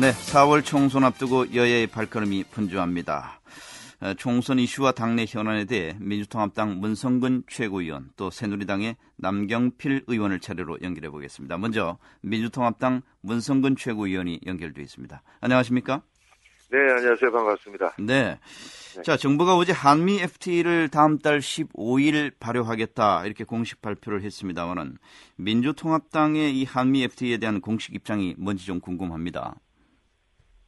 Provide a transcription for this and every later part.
네, 4월 총선 앞두고 여야의 발걸음이 분주합니다. 어, 총선 이슈와 당내 현안에 대해 민주통합당 문성근 최고위원 또 새누리당의 남경필 의원을 차례로 연결해 보겠습니다. 먼저 민주통합당 문성근 최고위원이 연결돼 있습니다. 안녕하십니까? 네, 안녕하세요. 반갑습니다. 네. 자, 정부가 어제 한미 FTA를 다음 달 15일 발효하겠다 이렇게 공식 발표를 했습니다만은 민주통합당의 이 한미 FTA에 대한 공식 입장이 뭔지 좀 궁금합니다.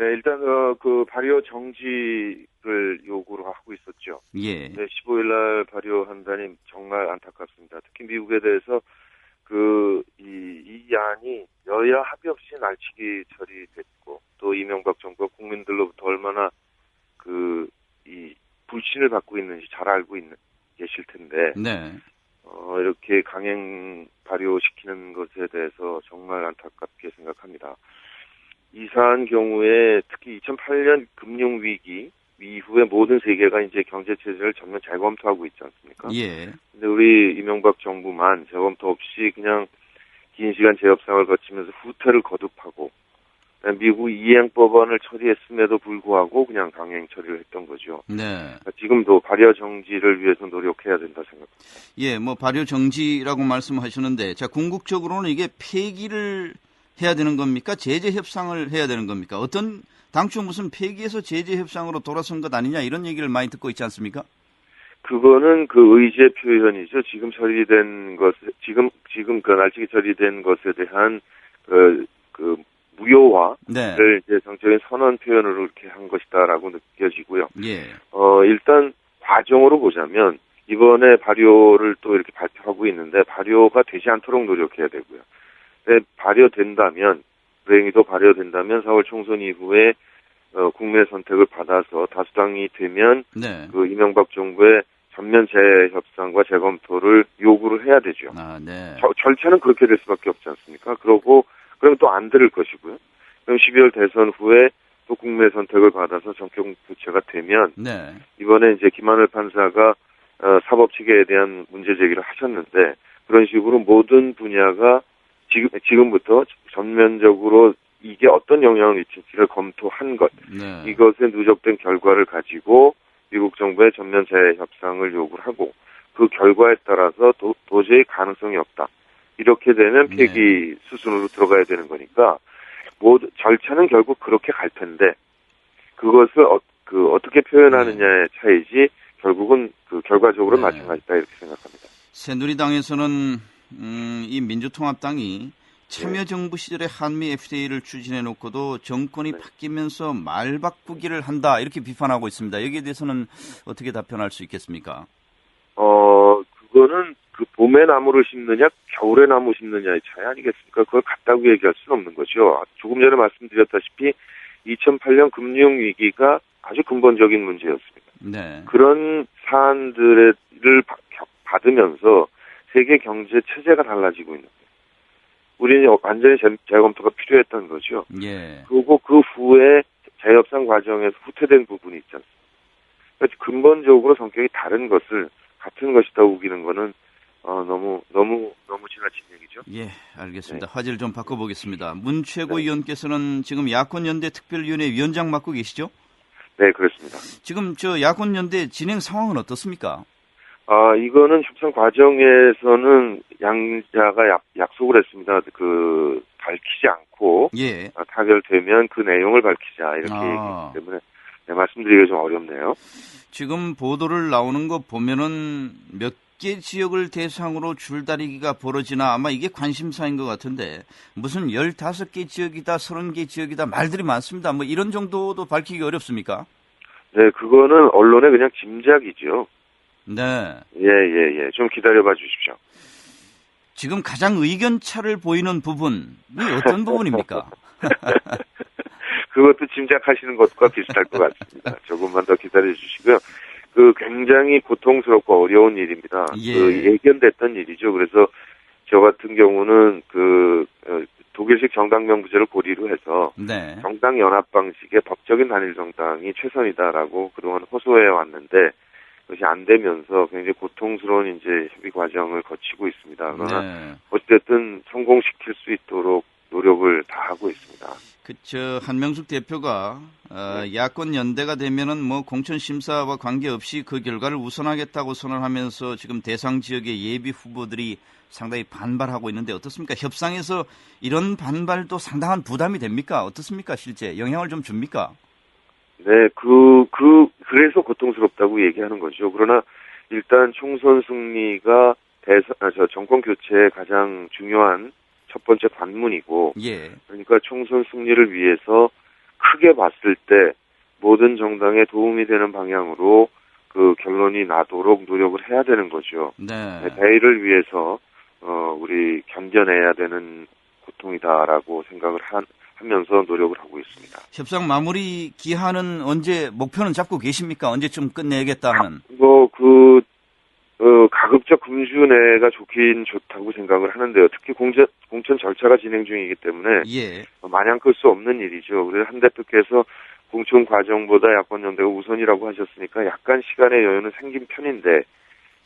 네, 일단 어, 그 발효 정지를 요구를 하고 있었죠. 예. 네, 15일 날 발효한다니 정말 안타깝습니다. 특히 미국에 대해서 그 이 이 안이 여야 합의 없이 날치기 처리됐고 또 이명박 정부가 국민들로부터 얼마나 그 이 불신을 받고 있는지 잘 알고 있는 계실 텐데 네. 어, 이렇게 강행 발효시키는 것에 대해서 정말 안타깝게 생각합니다. 이사한 경우에 특히 2008년 금융 위기 이후에 모든 세계가 이제 경제 체제를 전면 재검토하고 있지 않습니까? 예. 근데 우리 이명박 정부만 재검토 없이 그냥 긴 시간 재협상을 거치면서 후퇴를 거듭하고 미국 이행법안을 처리했음에도 불구하고 그냥 강행 처리를 했던 거죠. 네. 그러니까 지금도 발효 정지를 위해서 노력해야 된다 생각합니다. 예, 뭐 발효 정지라고 말씀하셨는데 자, 궁극적으로는 이게 폐기를 해야 되는 겁니까? 제재 협상을 해야 되는 겁니까? 어떤 당초 무슨 폐기에서 제재 협상으로 돌아선 것 아니냐 이런 얘기를 많이 듣고 있지 않습니까? 그거는 그 의제 표현이죠. 지금 처리된 것, 지금 지금 그 날치기 처리된 것에 대한 그, 그 무효화를 네. 이제 정적인 선언 표현으로 이렇게 한 것이다라고 느껴지고요. 예. 어 일단 과정으로 보자면 이번에 발효를 또 이렇게 발표하고 있는데 발효가 되지 않도록 노력해야 되고요. 네, 발효된다면 불행히도 발효된다면 4월 총선 이후에 어, 국민의 선택을 받아서 다수당이 되면 네. 그 이명박 정부의 전면 재협상과 재검토를 요구를 해야 되죠. 아, 네. 저- 절차는 그렇게 될 수밖에 없지 않습니까? 그러고 그러면 또안 들을 것이고요. 그럼 12월 대선 후에 또 국민의 선택을 받아서 정권 교체가 되면 네. 이번에 이제 김하늘 판사가 어, 사법 체계에 대한 문제 제기를 하셨는데 그런 식으로 모든 분야가 지금 지금부터 전면적으로 이게 어떤 영향을 미칠지를 검토한 것 네. 이것에 누적된 결과를 가지고 미국 정부의 전면 재협상을 요구를 하고 그 결과에 따라서 도, 도저히 가능성이 없다. 이렇게 되면 네. 폐기 수순으로 들어가야 되는 거니까 모두 절차는 결국 그렇게 갈 텐데 그것을 어, 그 어떻게 표현하느냐의 차이지 결국은 그 결과적으로 네. 마찬가지다 이렇게 생각합니다. 새누리당에서는 음, 이 민주통합당이 참여정부 시절에 한미 FTA를 추진해 놓고도 정권이 네. 바뀌면서 말 바꾸기를 한다 이렇게 비판하고 있습니다. 여기에 대해서는 어떻게 답변할 수 있겠습니까? 어 그거는 그 봄에 나무를 심느냐 겨울에 나무 심느냐의 차이 아니겠습니까? 그걸 같다고 얘기할 수는 없는 거죠. 조금 전에 말씀드렸다시피 2008년 금융 위기가 아주 근본적인 문제였습니다. 네. 그런 사안들을 받으면서 세계 경제 체제가 달라지고 있는 거예요. 우리는 완전히 재, 재검토가 필요했던 거죠. 예. 그리고 그 후에 재협상 과정에서 후퇴된 부분이 있지 않습니까? 그래서 근본적으로 성격이 다른 것을 같은 것이다 우기는 거는 어, 너무 너무 너무 지나친 얘기죠. 예, 알겠습니다. 네. 화제를 좀 바꿔보겠습니다. 문 최고위원께서는 지금 야권연대 특별위원회 위원장 맡고 계시죠? 네, 그렇습니다. 지금 저 야권연대 진행 상황은 어떻습니까? 아, 이거는 협상 과정에서는 양자가 약, 약속을 했습니다. 그 밝히지 않고 예. 아, 타결되면 그 내용을 밝히자 이렇게 아. 얘기했기 때문에 네, 말씀드리기가 좀 어렵네요. 지금 보도를 나오는 거 보면은 몇 개 지역을 대상으로 줄다리기가 벌어지나 아마 이게 관심사인 것 같은데 무슨 15개 지역이다, 30개 지역이다 말들이 많습니다. 뭐 이런 정도도 밝히기 어렵습니까? 네, 그거는 언론의 그냥 짐작이죠. 네. 예, 예, 예. 좀 기다려봐 주십시오. 지금 가장 의견차를 보이는 부분이 어떤 부분입니까? 그것도 짐작하시는 것과 비슷할 것 같습니다. 조금만 더 기다려 주시고요. 그 굉장히 고통스럽고 어려운 일입니다. 예. 그 예견됐던 일이죠. 그래서 저 같은 경우는 그 어, 독일식 정당 명 부제를 고리로 해서 네. 정당 연합 방식의 법적인 단일 정당이 최선이다라고 그동안 호소해 왔는데 그 것이 안 되면서 굉장히 고통스러운 이제 협의 과정을 거치고 있습니다. 그러나 네. 어쨌든 성공시킬 수 있도록 노력을 다 하고 있습니다. 그저 한명숙 대표가 어, 네. 야권 연대가 되면은 뭐 공천 심사와 관계없이 그 결과를 우선하겠다고 선언하면서 지금 대상 지역의 예비 후보들이 상당히 반발하고 있는데 어떻습니까? 협상에서 이런 반발도 상당한 부담이 됩니까? 어떻습니까? 실제 영향을 좀 줍니까? 네, 그, 그, 그래서 고통스럽다고 얘기하는 거죠. 그러나 일단 총선 승리가 대선, 아, 저 정권 교체의 가장 중요한 첫 번째 관문이고, 예. 그러니까 총선 승리를 위해서 크게 봤을 때 모든 정당에 도움이 되는 방향으로 그 결론이 나도록 노력을 해야 되는 거죠. 네. 네, 대의를 위해서 어, 우리 견뎌내야 되는 고통이다라고 생각을 한, 하면서 노력을 하고 있습니다. 협상 마무리 기한은 언제 목표는 잡고 계십니까? 언제쯤 끝내겠다 하는? 뭐, 그, 어, 가급적 금주 내가 좋긴 좋다고 생각을 하는데요. 특히 공천, 공천 절차가 진행 중이기 때문에 예. 마냥 끌 수 없는 일이죠. 그래서 한 대표께서 공천 과정보다 야권 연대가 우선이라고 하셨으니까 약간 시간의 여유는 생긴 편인데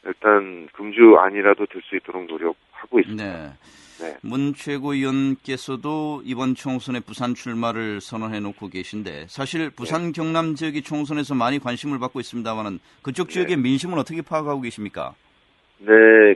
일단 금주 아니라도 될수 있도록 노력하고 있습니다. 네. 네. 문 최고위원께서도 이번 총선에 부산 출마를 선언해 놓고 계신데 사실 부산 경남 지역이 총선에서 많이 관심을 받고 있습니다만은 그쪽 지역의 민심은 어떻게 파악하고 계십니까? 네,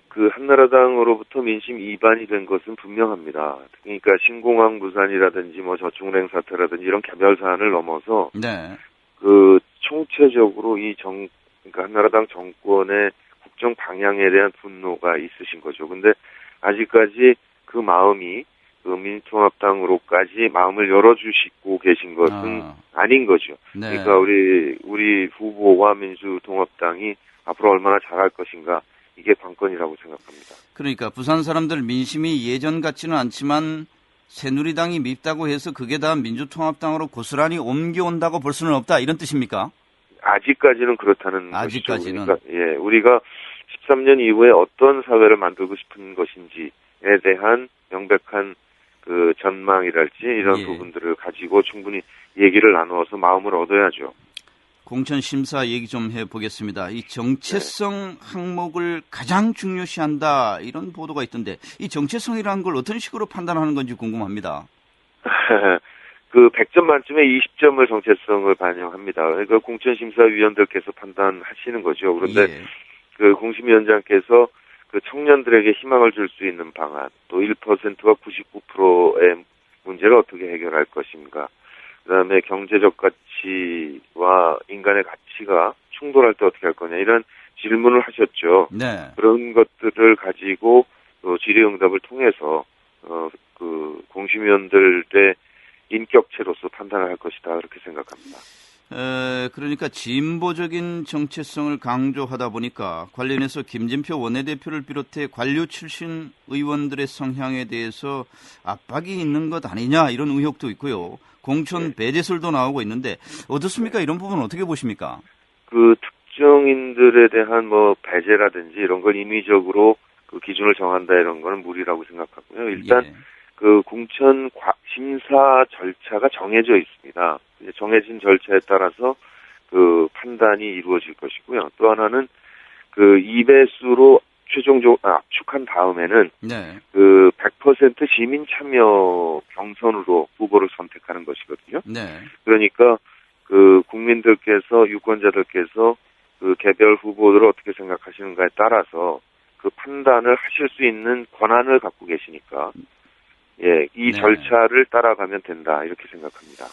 그 한나라당으로부터 민심 이반이 된 것은 분명합니다. 그러니까 신공항 부산이라든지 뭐 저축은행 사태라든지 이런 개별 사안을 넘어서 네. 그 총체적으로 이 정, 그러니까 한나라당 정권의 국정 방향에 대한 분노가 있으신 거죠. 근데 아직까지 그 마음이 그 민통합당으로까지 마음을 열어주시고 계신 것은 아, 아. 닌 거죠. 네. 그러니까 우리 우리 후보와 민주통합당이 앞으로 얼마나 잘할 것인가 이게 관건이라고 생각합니다. 그러니까 부산 사람들 민심이 예전 같지는 않지만 새누리당이 밉다고 해서 그게 다 민주통합당으로 고스란히 옮겨온다고 볼 수는 없다 이런 뜻입니까? 아직까지는 그렇다는 아직까지는. 그러니까 예, 우리가 13년 이후에 어떤 사회를 만들고 싶은 것인지에 대한 명백한 그 전망이랄지 이런 예. 부분들을 가지고 충분히 얘기를 나누어서 마음을 얻어야죠. 공천 심사 얘기 좀 해보겠습니다. 이 정체성 항목을 가장 중요시한다 이런 보도가 있던데 이 정체성이라는 걸 어떤 식으로 판단하는 건지 궁금합니다. 그 100점 만점에 20점을 정체성을 반영합니다. 그러니까 공천심사위원들께서 판단하시는 거죠. 그런데 예. 그 공심위원장께서 그 청년들에게 희망을 줄 수 있는 방안, 또 1%와 99%의 문제를 어떻게 해결할 것인가, 그 다음에 경제적 가치와 인간의 가치가 충돌할 때 어떻게 할 거냐, 이런 질문을 하셨죠. 네. 그런 것들을 가지고 또 질의응답을 통해서, 어, 그 공심위원들의 인격체로서 판단을 할 것이다, 그렇게 생각합니다. 에, 그러니까 진보적인 정체성을 강조하다 보니까 관련해서 김진표 원내대표를 비롯해 관료 출신 의원들의 성향에 대해서 압박이 있는 것 아니냐 이런 의혹도 있고요. 공천 배제설도 나오고 있는데 어떻습니까? 이런 부분은 어떻게 보십니까? 그 특정인들에 대한 뭐 배제라든지 이런 걸 임의적으로 그 기준을 정한다 이런 거는 무리라고 생각하고요. 일단 예. 그 공천 과- 심사 절차가 정해져 있습니다. 이제 정해진 절차에 따라서 그 판단이 이루어질 것이고요. 또 하나는 그 2배수로 최종적 아, 압축한 다음에는 네. 그100% 시민 참여 경선으로 후보를 선택하는 것이거든요. 네. 그러니까 그 국민들께서 유권자들께서 그 개별 후보들을 어떻게 생각하시는가에 따라서 그 판단을 하실 수 있는 권한을 갖고 계시니까 예, 이 네. 절차를 따라가면 된다 이렇게 생각합니다.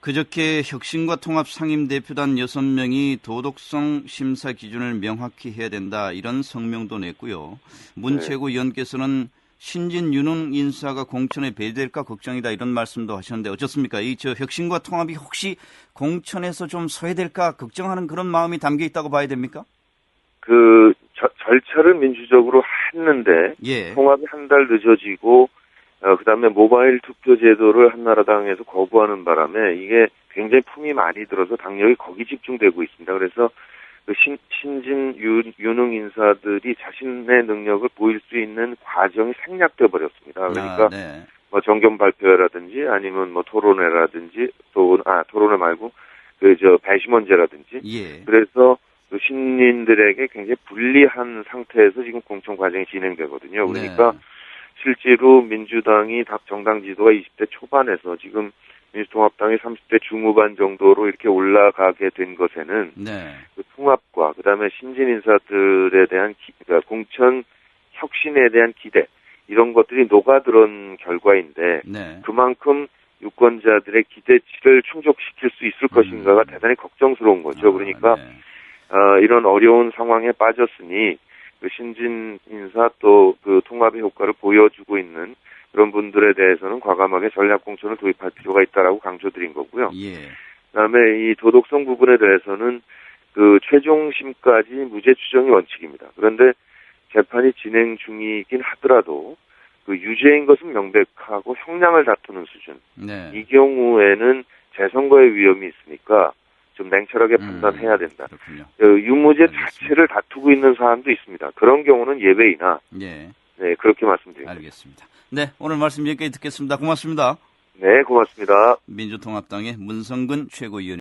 그저께 혁신과 통합 상임 대표단 6명이 도덕성 심사 기준을 명확히 해야 된다 이런 성명도 냈고요. 문 네. 최고위원께서는 신진 유능 인사가 공천에 배제될까 걱정이다 이런 말씀도 하셨는데 어떻습니까? 이 저 혁신과 통합이 혹시 공천에서 좀 소외될까 걱정하는 그런 마음이 담겨 있다고 봐야 됩니까? 그 저- 절차를 민주적으로 했는데 예. 통합이 한 달 늦어지고 어, 그다음에 모바일 투표 제도를 한나라당에서 거부하는 바람에 이게 굉장히 품이 많이 들어서 당력이 거기 집중되고 있습니다. 그래서 그 신, 신진 유, 유능 인사들이 자신의 능력을 보일 수 있는 과정이 생략돼 버렸습니다. 그러니까 아, 네. 뭐 정견 발표라든지 아니면 뭐 토론회라든지 또아 토론회 말고 그 저 배심원제라든지 예. 그래서 그 신인들에게 굉장히 불리한 상태에서 지금 공천 과정이 진행되거든요. 그러니까 네. 실제로 민주당이 당- 정당 지도가 20대 초반에서 지금 민주통합당이 30대 중후반 정도로 이렇게 올라가게 된 것에는 네. 그 통합과 그다음에 신진 인사들에 대한 기, 그러니까 공천 혁신에 대한 기대 이런 것들이 녹아들은 결과인데 네. 그만큼 유권자들의 기대치를 충족시킬 수 있을 것인가가 대단히 걱정스러운 거죠. 아, 그러니까 네. 어, 이런 어려운 상황에 빠졌으니 그 신진 인사 또 그 통합의 효과를 보여주고 있는 그런 분들에 대해서는 과감하게 전략 공천을 도입할 필요가 있다라고 강조드린 거고요. 예. 그다음에 이 도덕성 부분에 대해서는 그 최종심까지 무죄 추정이 원칙입니다. 그런데 재판이 진행 중이긴 하더라도 그 유죄인 것은 명백하고 형량을 다투는 수준. 네. 이 경우에는 재선거의 위험이 있으니까 좀 냉철하게 음, 판단해야 된다. 어, 유무죄 알겠습니다. 자체를 다투고 있는 사안도 있습니다. 그런 경우는 예외이나 예. 네 그렇게 말씀드립니다. 알겠습니다. 네. 오늘 말씀 여기까지 듣겠습니다. 고맙습니다. 네 고맙습니다. 민주통합당의 문성근 최고위원